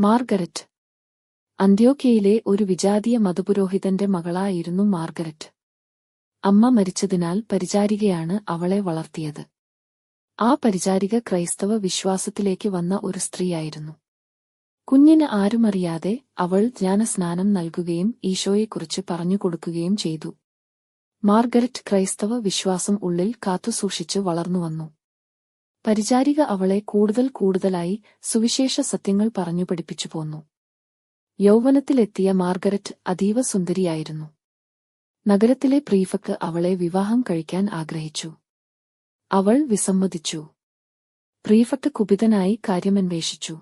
Margaret. അന്ത്യോക്കയിലെ ഒരു വിജാതീയ മതപുരോഹിതന്റെ മകളായിരുന്നു Margaret. അമ്മ മരിച്ചതിനാൽ പരിചാരികയാണ് അവളെ വളർത്തിയത്. ആ പരിചാരിക ക്രൈസ്തവ വിശ്വാസത്തിലേക്ക് വന്ന ഒരു സ്ത്രീയായിരുന്നു. കുഞ്ഞിന് ആരുമറിയാതെ അവൾ ജ്ഞാനസ്നാനം നൽകുകയും ഈശോയെക്കുറിച്ച് പറഞ്ഞുകൊടുക്കുകയും ചെയ്തു. മാർഗരറ്റ് ക്രൈസ്തവ വിശ്വാസം ഉള്ളിൽ കാത്തുസൂക്ഷിച്ച് വളർന്നുവന്നു. പരിചാരിക അവളെ കൂടുതൽ കൂടുതലായി സുവിശേഷ സത്യങ്ങൾ പറഞ്ഞു പഠിപ്പിച്ചു പോന്നു. യൗവനത്തിലെത്തിയ മാർഗരറ്റ് അതീവ സുന്ദരിയായിരുന്നു. നഗരത്തിലെ പ്രീഫക്ക് അവളെ വിവാഹം കഴിക്കാൻ ആഗ്രഹിച്ചു. അവൾ വിസമ്മതിച്ചു. പ്രീഫക്ക് കുപിതനായി കാര്യമന്വേഷിച്ചു.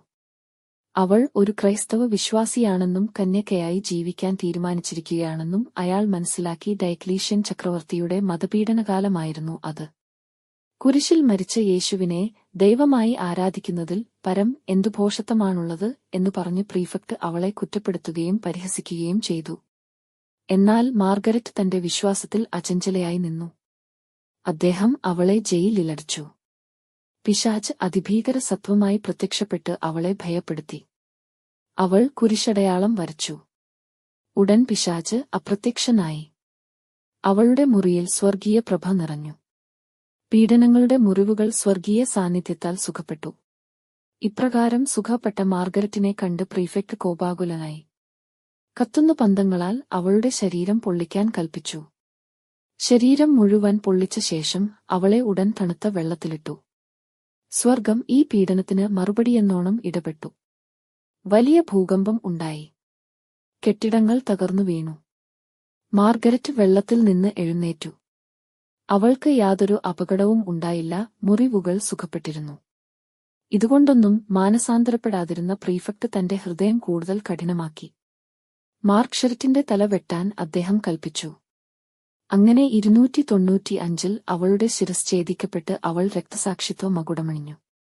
അവൾ ഒരു ക്രൈസ്തവ വിശ്വാസിയാണെന്നും കന്യകയായി ജീവിക്കാൻ തീരുമാനിച്ചിരിക്കുകയാണെന്നും അയാൾ മനസ്സിലാക്കി ഡയക്ലീഷ്യൻ ചക്രവർത്തിയുടെ മതപീഡനകാലമായിരുന്നു അത്. കുരിശിൽ മരിച്ച യേശുവിനെ ദൈവമായി ആരാധിക്കുന്നതിൽ പരം എന്തു ഭോഷത്വമാണുള്ളത് എന്നു പറഞ്ഞ് പ്രീഫക്ട് അവളെ കുറ്റപ്പെടുത്തുകയും പരിഹസിക്കുകയും ചെയ്തു. എന്നാൽ മാർഗരറ്റ് തന്റെ വിശ്വാസത്തിൽ അചഞ്ചലയായി നിന്നു. അദ്ദേഹം അവളെ ജയിലിലടച്ചു. പിശാച്ച് അതിഭീകര സത്വമായി പ്രത്യക്ഷപ്പെട്ട് അവളെ ഭയപ്പെടുത്തി. അവൾ കുരിശടയാളം വരച്ചു. ഉടൻ പിശാച്ച് അപ്രത്യക്ഷനായി. അവളുടെ മുറിയിൽ സ്വർഗീയ പ്രഭ നിറഞ്ഞു. പീഡനങ്ങളുടെ മുറിവുകൾ സ്വർഗീയ സാന്നിധ്യത്താൽ സുഖപ്പെട്ടു. ഇപ്രകാരം സുഖപ്പെട്ട മാർഗരറ്റിനെ കണ്ട് പ്രീഫെക്ട് കോപാകുലനായി. കത്തുന്ന പന്തങ്ങളാൽ അവളുടെ ശരീരം പൊള്ളിക്കാൻ കൽപ്പിച്ചു. ശരീരം മുഴുവൻ പൊള്ളിച്ച ശേഷം അവളെ ഉടൻ തണുത്ത വെള്ളത്തിലിട്ടു. സ്വർഗം ഈ പീഡനത്തിന് മറുപടിയെന്നോണം ഇടപെട്ടു. വലിയ ഭൂകമ്പം ഉണ്ടായി. കെട്ടിടങ്ങൾ തകർന്നു വീണു. മാർഗരറ്റ് വെള്ളത്തിൽ നിന്ന് എഴുന്നേറ്റു. അവൾക്ക് യാതൊരു അപകടവും ഉണ്ടായില്ല മുറിവുകൾ സുഖപ്പെട്ടിരുന്നു. ഇതുകൊണ്ടൊന്നും മാനസാന്തരപ്പെടാതിരുന്ന പ്രീഫക്ട് തന്റെ ഹൃദയം കൂടുതൽ കഠിനമാക്കി. മാർക്ക് ഷെർട്ടിന്റെ തല വെട്ടാൻ അദ്ദേഹം കൽപ്പിച്ചു. അങ്ങനെ ഇരുന്നൂറ്റി തൊണ്ണൂറ്റി അഞ്ചിൽ അവളുടെ ശിരസ് ഛേദിക്കപ്പെട്ട് അവൾ രക്തസാക്ഷിത്വം മകുടമണിഞ്ഞു.